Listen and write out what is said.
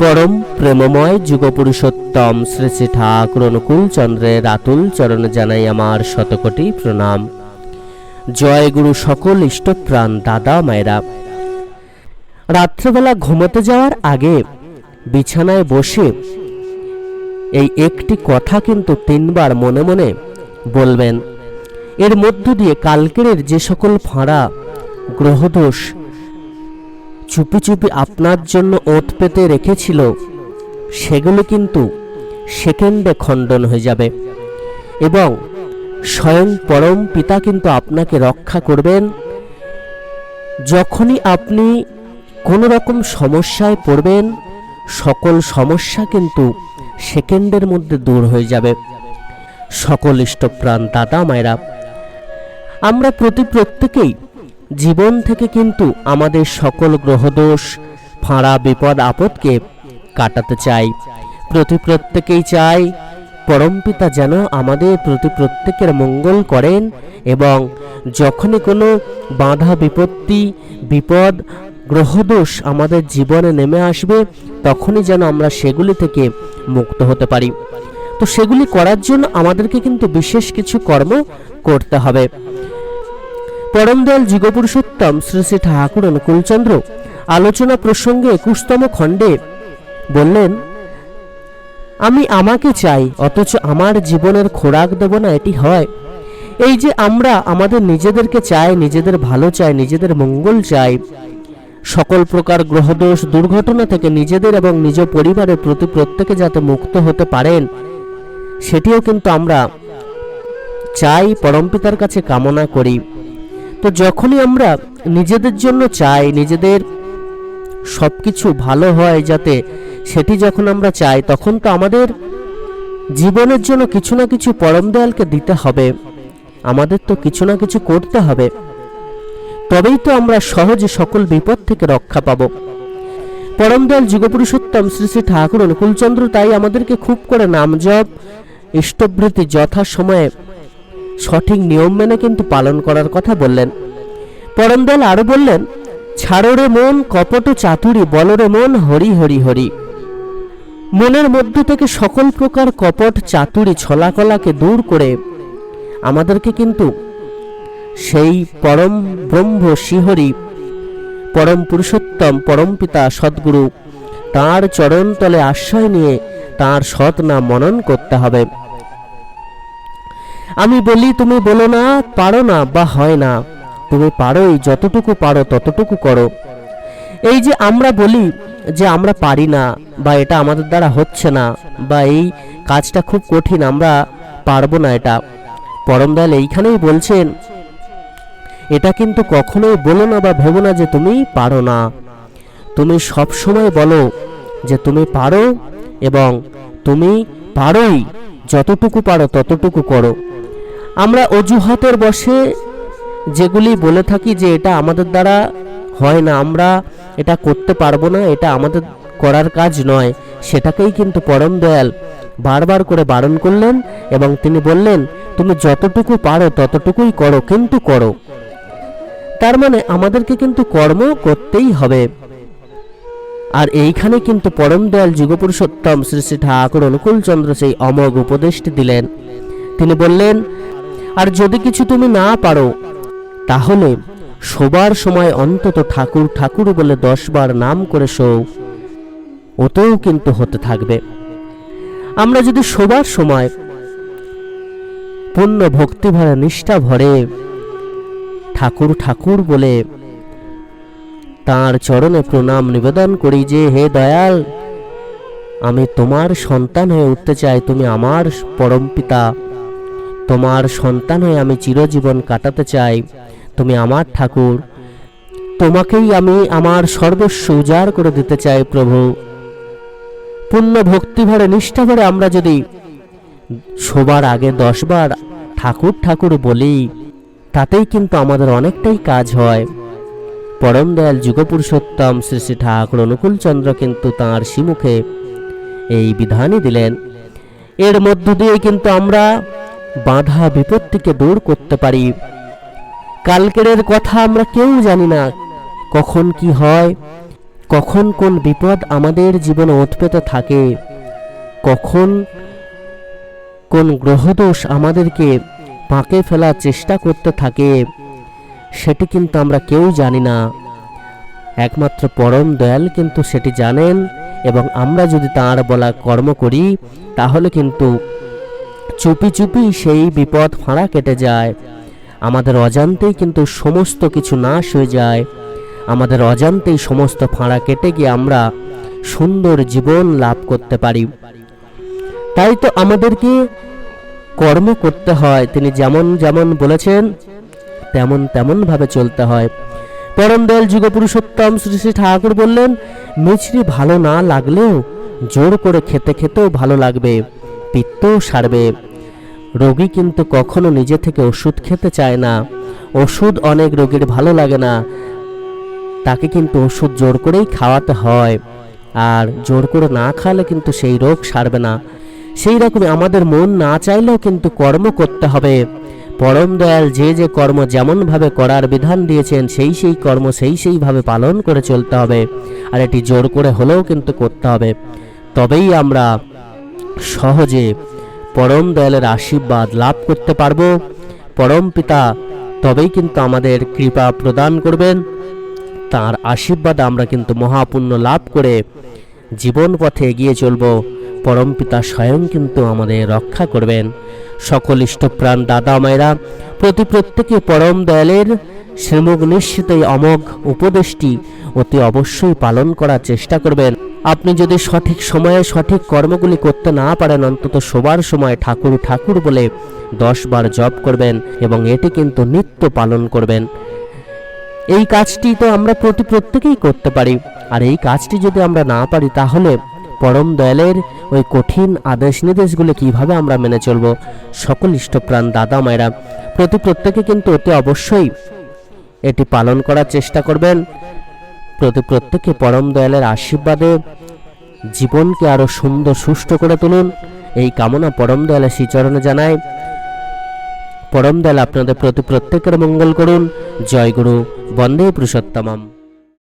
পরম প্রেমময় যুগপুরুষোত্তম শ্রী শ্রী ঠাকুর অনুকূল চন্দ্রের আতুল চরণে জানাই আমার শতকোটি প্রণাম। জয় গুরু সকল ইষ্টপ্রাণ দাদা মায়েরা। রাত্রেবেলা ঘুমোতে যাওয়ার আগে বিছানায় বসে এই একটি কথা কিন্তু তিনবার মনে মনে বলবেন। এর মধ্য দিয়ে কালকের যে সকল ফাঁড়া, গ্রহদোষ চুপি চুপি আপনার জন্য ওত পেতে রেখেছিল, সেগুলো কিন্তু সেকেন্ডে খণ্ডন হয়ে যাবে। এবং স্বয়ং পরম পিতা কিন্তু আপনাকে রক্ষা করবেন। যখনই আপনি কোনো রকম সমস্যায় পড়বেন, সকল সমস্যা কিন্তু সেকেন্ডের মধ্যে দূর হয়ে যাবে। সকল ইষ্টপ্রাণ দাদা মায়েরা, আমরা প্রতি প্রত্যেকেই জীবন থেকে কিন্তু আমাদের সকল গ্রহদোষ, ফাঁড়া, বিপদ, আপদকে কাটাতে চাই। প্রতি প্রত্যেকেই চাই পরমপিতা যেন আমাদের প্রতি প্রত্যেকের মঙ্গল করেন এবং যখনই কোনো বাধা, বিপত্তি, বিপদ, গ্রহদোষ আমাদের জীবনে নেমে আসবে, তখনই যেন আমরা সেগুলি থেকে মুক্ত হতে পারি। তো সেগুলি করার জন্য আমাদেরকে কিন্তু বিশেষ কিছু কর্ম করতে হবে। পরমদয়াল যুগপুরুষোত্তম শ্রী শ্রী ঠাকুর অনুকূলচন্দ্র আলোচনা প্রসঙ্গে একুশতম খণ্ডে বললেন, আমি আমাকে চাই, অথচ আমার জীবনের খোরাক দেব না এটি হয়। এই যে আমরা আমাদের নিজেদেরকে চাই, নিজেদের ভালো চাই, নিজেদের মঙ্গল চাই, সকল প্রকার গ্রহদোষ দুর্ঘটনা থেকে নিজেদের এবং নিজ পরিবারের প্রতি প্রত্যেকে যাতে মুক্ত হতে পারেন, সেটিও কিন্তু আমরা চাই পরমপিতার কাছে কামনা করি। তো যখনই আমরা নিজেদের জন্য চাই, নিজেদের সব কিছু ভালো হয় যাতে সেটি যখন আমরা চাই, তখন তো আমাদের জীবনের জন্য কিছু না কিছু পরম দয়ালকে দিতে হবে। আমাদের তো কিছু না কিছু করতে হবে। তবেই তো আমরা সহজে সকল বিপদ থেকে রক্ষা পাব। পরম দয়াল যুগপুরুষোত্তম শ্রী শ্রী ঠাকুর অনুকূলচন্দ্র তাই আমাদেরকে খুব করে নাম জপ ইষ্টবৃত্তি যথা সময়ে সঠিক নিয়ম মেনে কিন্তু পালন করার কথা বললেন। পরমদয়াল আরও বললেন, ছাড়ো রে মন, কপট চাতুরি বলরে মন, হরি হরি হরি। মনের মধ্য থেকে সকল প্রকার কপট, চাতুরি, ছলাকলাকে দূর করে আমাদেরকে কিন্তু সেই পরম ব্রহ্ম শ্রীহরি, পরম পুরুষোত্তম, পরম পিতা, সদ্গুরু, তাঁর চরণতলে আশ্রয় নিয়ে তাঁর সৎ নাম মনন করতে হবে। আমি বলি, তুমি বলো না, পারো না বা হয় না। তুমি পারোই, যতটুকু পারো ততটুকু করো। এই যে আমরা বলি যে আমরা পারি না বা এটা আমাদের দ্বারা হচ্ছে না বা এই কাজটা খুব কঠিন, আমরা পারব না এটা। পরমদয়াল এইখানেই বলছেন, এটা কিন্তু কখনোই বলো না বা ভেবো না যে তুমি পারো না। তুমি সব সময় বলো যে তুমি পারো এবং তুমি পারোই, যতটুকু পারো ততটুকু করো। আমরা অজুহাতের বসে যেগুলি বলে থাকি যে এটা আমাদের দ্বারা হয় না, আমরা এটা করতে পারব না, এটা আমাদের করার কাজ নয়। সেটাকেই কিন্তু পরম দয়াল বারবার করে বারণ করলেন এবং তিনি বললেন, তুমি যতটুকু পারো ততটুকুই করো, কিন্তু করো। তার মানে আমাদেরকে কিন্তু কর্ম করতেই হবে। আর এইখানে কিন্তু পরম দয়াল যুগপুরুষোত্তম শ্রী শ্রী ঠাকুর অনুকূলচন্দ্র সেই অমোঘ উপদেশটি দিলেন। তিনি বললেন আর যদি কিছু তুমি না পারো, তাহলে শোবার সময় অন্তত ঠাকুর ঠাকুর বলে দশবার নাম করে শো ওতেও কিন্তু হতে থাকবে। আমরা যদি শোবার সময় পূর্ণ ভক্তি ভরে নিষ্ঠা ভরে ঠাকুর ঠাকুর বলে তার চরণে প্রণাম নিবেদন করি যে, হে দয়াল, আমি তোমার সন্তান হয়ে উঠতে চাই, তুমি আমার পরম পিতা। তোমার সন্তান হয়ে আমি চিরজীবন কাটাতে চাই। তুমি আমার ঠাকুর। তোমাকেই আমি আমার সর্বস্ব উজাড় করে দিতে চাই প্রভু। পূর্ণ ভক্তি ভরে নিষ্ঠা ভরে আমরা যদি শোবার আগে দশবার ঠাকুর ঠাকুর বলি, তাতেই কিন্তু আমাদের অনেকটাই কাজ হয়। পরম দয়াল যুগপুরুষোত্তম শ্রী শ্রী ঠাকুর অনুকূলচন্দ্র কিন্তু তাঁর শিমুখে এই বিধানই দিলেন। এর মধ্য দিয়ে কিন্তু আমরা বাধা বিপত্তিকে দূর করতে পারি। কালকের কথা আমরা কেউ জানি না। কখন কি হয়? কখন কোন বিপদ আমাদের জীবনে ওতপেতে থাকে? কখন কোন গ্রহদোষ আমাদেরকে পাকে ফেলার চেষ্টা করতে থাকে? সেটি কিন্তু আমরা কেউ জানি না। একমাত্র পরম দয়াল কিন্তু সেটি জানেন এবং আমরা যদি তাঁর বলা কর্ম করি, তাহলে কিন্তু চুপি চুপি সেই বিপদ ফাঁড়া কেটে যায়। আমাদের অজান্তেই কিন্তু সমস্ত কিছু নাশ হয়ে যায়। আমাদের অজান্তেই সমস্ত ফাঁড়া কেটে গিয়ে আমরা সুন্দর জীবন লাভ করতে পারি। তাই তো আমাদেরকে কর্ম করতে হয়। তিনি যেমন যেমন বলেছেন, তেমন তেমন ভাবে চলতে হয়। পরম দয়াল যুগপুরুষোত্তম শ্রী শ্রী ঠাকুর বললেন, মিছরি ভালো না লাগলেও জোর করে খেতে খেতেও ভালো লাগবে, পিত্তও সারবে। রোগী কিন্তু কখনো নিজে থেকে ওষুধ খেতে চায় না। ওষুধ অনেক রোগীর ভালো লাগে না। তাকে কিন্তু ওষুধ জোর করেই খাওয়াতে হয়। আর জোর করে না খাওয়ালে কিন্তু সেই রোগ সারবে না। সেই রকমই আমাদের মন না চাইলেও কিন্তু কর্ম করতে হবে। পরম দয়াল যে যে কর্ম যেমনভাবে করার বিধান দিয়েছেন, সেই সেই কর্ম সেই সেইভাবে পালন করে চলতে হবে। আর এটি জোর করে হলেও কিন্তু করতে হবে। তবেই আমরা সহজে পরম দয়ালের আশীর্বাদ লাভ করতে পারব। পরম পিতা, তবেই কিন্তু আমাদের কৃপা প্রদান করবেন। তার আশীর্বাদ আমরা কিন্তু মহাপুণ্য লাভ করে জীবন পথে এগিয়ে চলব। পরম পিতা স্বয়ং কিন্তু আমাদের রক্ষা করবেন। সকল ইষ্টপ্রাণ দাদা মায়েরা, প্রতি প্রত্যেকে পরম দয়ালের শ্রীমুখ নিশ্চিত অমোঘ উপদেশটি অতি অবশ্যই পালন করার চেষ্টা করবেন। আপনি যদি সঠিক সময়ে সঠিক কর্মগুলি করতে না পারেন, অন্তত সবার সময় ঠাকুর ঠাকুর বলে দশ বার জপ করবেন এবং এটি কিন্তু নিত্য পালন করবেন। এই কাজটি তো আমরা প্রতি প্রত্যেকেই করতে পারি। আর এই কাজটি যদি আমরা না পারি, তাহলে পরম দয়ালের ওই কঠিন আদেশ নির্দেশগুলো কীভাবে আমরা মেনে চলব? সকল ইষ্টপ্রাণ দাদা মায়েরা, প্রতি প্রত্যেকে কিন্তু অতি অবশ্যই এটি পালন করার চেষ্টা করবেন। প্রতি প্রত্যেকে পরম দয়ালের আশীর্বাদে জীবনকে আরও সুন্দর, সুষ্ঠু করে তুলুন। এই কামনা পরম দয়ালের শ্রীচরণে জানায় পরম দয়াল আপনাদের প্রতি প্রত্যেকের মঙ্গল করুন। জয় গুরু। বন্দে পুরুষোত্তমম।